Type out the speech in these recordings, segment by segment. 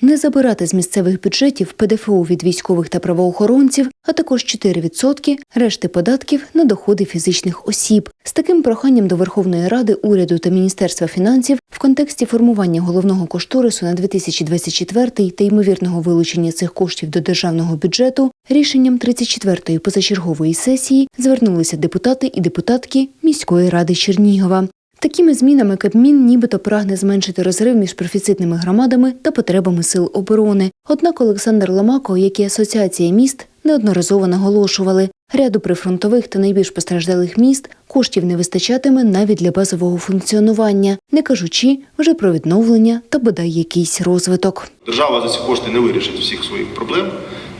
не забирати з місцевих бюджетів ПДФО від військових та правоохоронців, а також 4% решти податків на доходи фізичних осіб. З таким проханням до Верховної Ради, уряду та Міністерства фінансів в контексті формування головного кошторису на 2024 та ймовірного вилучення цих коштів до державного бюджету рішенням 34-ї позачергової сесії звернулися депутати і депутатки міської ради Чернігова. Такими змінами Кабмін нібито прагне зменшити розрив між профіцитними громадами та потребами сил оборони. Однак Олександр Ломако, як і Асоціація міст, неодноразово наголошували, ряду прифронтових та найбільш постраждалих міст коштів не вистачатиме навіть для базового функціонування, не кажучи вже про відновлення та бодай якийсь розвиток. Держава за ці кошти не вирішить всіх своїх проблем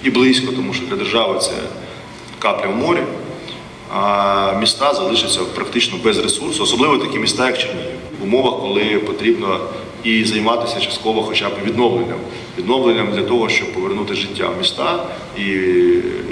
і близько, тому що для держави це капля в морі, а міста залишаться практично без ресурсу, особливо такі міста, як Чернігів, в умовах, коли потрібно і займатися частково хоча б відновленням. Відновленням для того, щоб повернути життя міста і,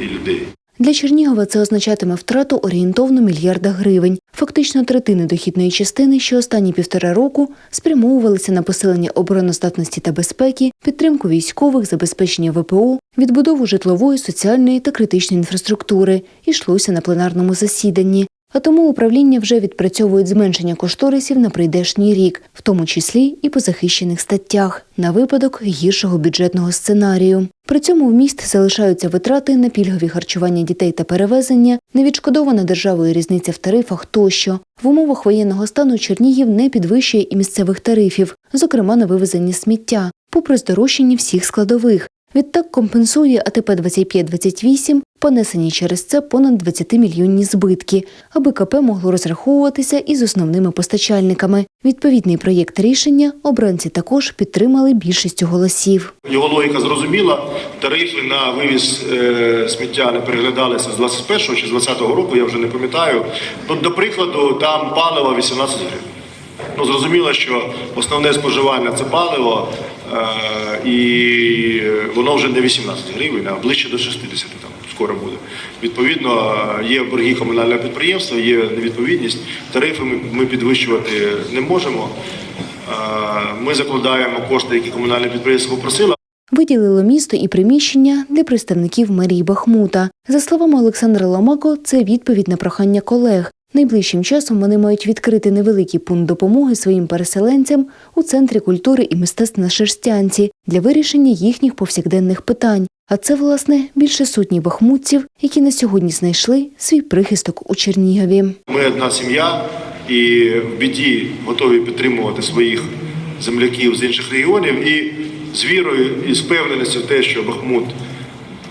і людей. Для Чернігова це означатиме втрату орієнтовно мільярда гривень. Фактично третини дохідної частини, що останні півтора року спрямовувалися на посилення обороноздатності та безпеки, підтримку військових, забезпечення ВПО, відбудову житлової, соціальної та критичної інфраструктури, йшлося на пленарному засіданні. А тому управління вже відпрацьовують зменшення кошторисів на прийдешній рік, в тому числі і по захищених статтях, на випадок гіршого бюджетного сценарію. При цьому в міст залишаються витрати на пільгові харчування дітей та перевезення, невідшкодована державою різниця в тарифах тощо. В умовах воєнного стану Чернігів не підвищує і місцевих тарифів, зокрема на вивезення сміття, попри здорожчання всіх складових. Відтак компенсує АТП 25-28 понесені через це понад 20-мільйонні збитки, аби КП могло розраховуватися із основними постачальниками. Відповідний проєкт рішення обранці також підтримали більшістю голосів. Його логіка зрозуміла. Тарифи на вивіз е, сміття не переглядалися з 21-го чи з 20-го року, я вже не пам'ятаю. Ну, до прикладу, там паливо 18 гривень. Ну, зрозуміло, що основне споживання це паливо, і воно вже не 18 гривень, а ближче до 60 там скоро буде. Відповідно, е, є борги комунального підприємства, є невідповідність. Тарифи ми, ми підвищувати не можемо. Е, Ми закладаємо кошти, які комунальне підприємство попросило. Виділило місто і приміщення для представників мерії Бахмута. За словами Олександра Ломако, це відповідь на прохання колег. Найближчим часом вони мають відкрити невеликий пункт допомоги своїм переселенцям у центрі культури і мистецтв на Шерстянці для вирішення їхніх повсякденних питань. А це, власне, більше сотні бахмутців, які на сьогодні знайшли свій прихисток у Чернігові. Ми одна сім'я і в біді готові підтримувати своїх земляків з інших регіонів і з вірою і з впевненістю в те, що Бахмут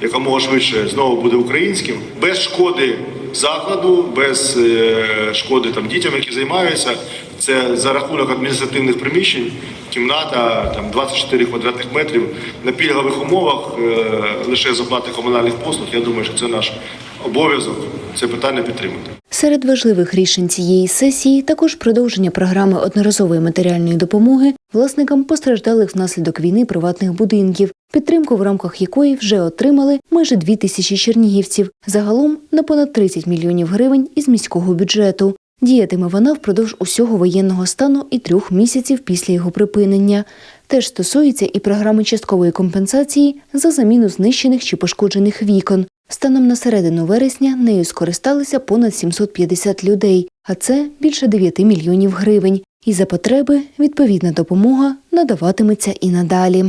якомога швидше знову буде українським, без шкоди закладу, без е, шкоди там дітям, які займаються. Це за рахунок адміністративних приміщень, кімната там 24 квадратних метрів на пільгових умовах е, лише з оплати комунальних послуг. Я думаю, що це наш обов'язок це питання підтримати. Серед важливих рішень цієї сесії також продовження програми одноразової матеріальної допомоги власникам постраждалих внаслідок війни приватних будинків, підтримку в рамках якої вже отримали майже дві тисячі чернігівців, загалом на понад 30 мільйонів гривень із міського бюджету. Діятиме вона впродовж усього воєнного стану і трьох місяців після його припинення. Теж стосується і програми часткової компенсації за заміну знищених чи пошкоджених вікон. Станом на середину вересня нею скористалися понад 750 людей, а це більше 9 мільйонів гривень. І за потреби відповідна допомога надаватиметься і надалі.